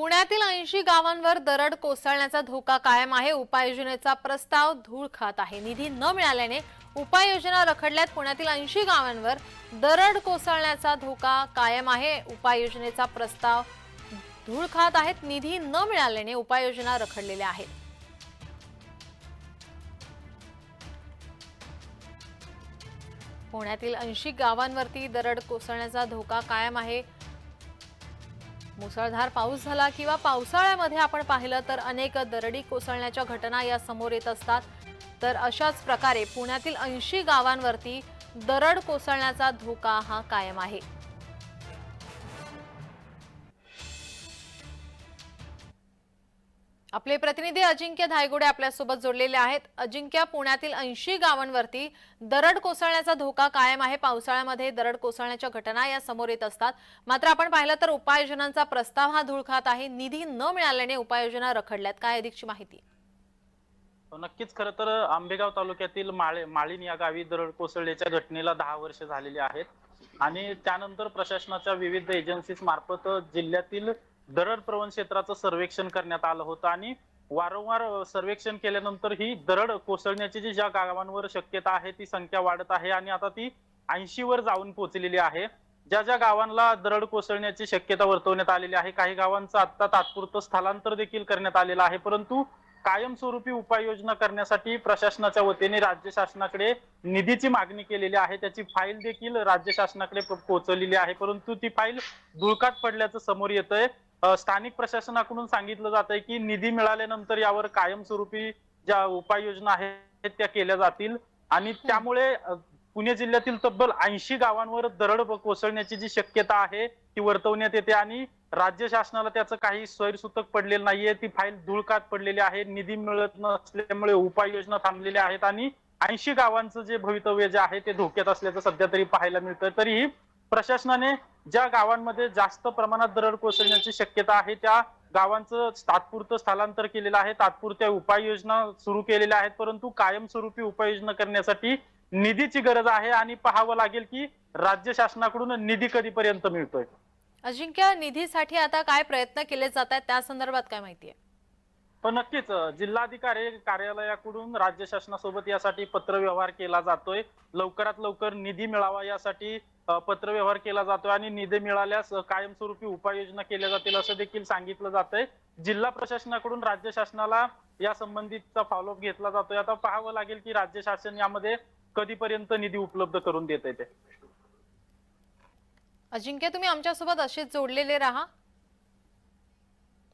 पुण्यातील ऐंशी गावांवर दरड कोसळण्याचा धोका कायम आहे. उपाययोजनेचा प्रस्ताव धूळ खात आहे. निधी न मिळाल्याने उपाययोजना रखडल्यात पुण्यातील ऐंशी गावांवर दरड कोसळण्याचा धोका कायम आहे. उपाययोजनेचा प्रस्ताव धूळ खात आहेत. निधी न मिळाल्याने उपाययोजना रखडलेल्या आहेत. पुण्यातील ऐंशी गावांवरती दरड कोसळण्याचा धोका कायम आहे. मुसळधार पाऊस झाला किंवा पावसाळ्यामध्ये आपण पाहिलं तर अनेक दरडी कोसळण्याच्या घटना या समोर येत असतात. तर अशाच प्रकारे पुण्यातील ऐंशी गावांवरती दरड कोसळण्याचा धोका हा कायम आहे. आपले प्रतिनिधी अजिंक्य धायगुडे आपल्यासोबत जोडलेले आहेत. अजिंक्य पुण्यातील ऐंशी गावांवरती दरड कोसळण्याचा धोका कायम आहे. पावसाळ्यामध्ये दरड कोसळण्याच्या घटना या समोर येत असतात. मात्र आपण पाहिलं तर उपाययोजनांचा प्रस्ताव हा धूळ खात आहे. निधी न मिळाल्याने उपाययोजना रखडल्यात. काय अधिकची माहिती? हो, नक्कीच. खरं तर आंबेगाव तालुक्यातील माळे माळीन या गावी दरड कोसळल्याच्या घटनेला दहा वर्ष झालेली आहेत. आणि त्यानंतर प्रशासनाच्या विविध एजन्सीज मार्फत जिल्ह्यातील दरड प्रवण क्षेत्राचं सर्वेक्षण करण्यात आलं होतं आणि वारंवार सर्वेक्षण केल्यानंतर ही दरड कोसळण्याची जी ज्या गावांवर शक्यता आहे ती संख्या वाढत आहे आणि आता ती ऐंशी वर जाऊन पोहोचलेली आहे. ज्या ज्या गावांना दरड कोसळण्याची शक्यता वर्तवण्यात आलेली आहे काही गावांचं आता तात्पुरतं स्थलांतर देखील करण्यात आलेलं आहे. परंतु कायमस्वरूपी उपाययोजना करण्यासाठी प्रशासनाच्या वतीने राज्य शासनाकडे निधीची मागणी केलेली आहे. त्याची फाईल देखील राज्य शासनाकडे पोहोचवलेली आहे. परंतु ती फाईल धुळकात पडल्याचं समोर येत आहे स्थानिक प्रशासनाकडून सांगितलं जात आहे की निधी मिळाल्यानंतर यावर कायमस्वरूपी ज्या उपाययोजना आहेत त्या केल्या जातील. आणि त्यामुळे पुणे जिल्ह्यातील तब्बल ऐंशी गावांवर दरड कोसळण्याची जी शक्यता आहे ती वर्तवण्यात येते आणि राज्य शासनाला त्याचं काही स्वैरसूतक पडलेलं नाहीये. ती फाईल धुळकात पडलेली आहे. निधी मिळत नसल्यामुळे उपाययोजना थांबलेल्या आहेत आणि ऐंशी गावांचं जे भवितव्य जे आहे ते धोक्यात असल्याचं सध्या तरी पाहायला मिळतं तरीही प्रशासनाने ज्या गावांमध्ये जास्त प्रमाणात दरड कोसळण्याची शक्यता आहे त्या गावांचं तात्पुरतं स्थलांतर केलेलं आहे. तात्पुरत्या उपाययोजना सुरू केलेल्या आहेत परंतु कायमस्वरूपी उपाययोजना करण्यासाठी निधीची गरज आहे आणि पाहावं लागेल की राज्य शासनाकडून निधी कधीपर्यंत मिळतोय. अजिंक्य निधीसाठी आता काय प्रयत्न केले जात आहेत? त्या संदर्भात काय माहिती आहे? पण नक्कीच जिल्हाधिकारी कार्यालयाकडून राज्य शासनासोबत यासाठी पत्रव्यवहार केला जातोय. लवकरात लवकर निधी मिळावा यासाठी पत्रव्यवहार केला जातोय आणि निधी मिळाल्यास कायमस्वरूपी उपाययोजना केल्या जातील असं देखील सांगितलं जातंय. जिल्हा प्रशासनाकडून राज्य शासनाला या संबंधितचा फॉलोअप घेतला जातोय. आता पाहावं लागेल की राज्य शासन यामध्ये कधीपर्यंत निधी उपलब्ध करून देत ते. अजिंक्य तुम्ही आमच्यासोबत असेच जोडलेले राहा.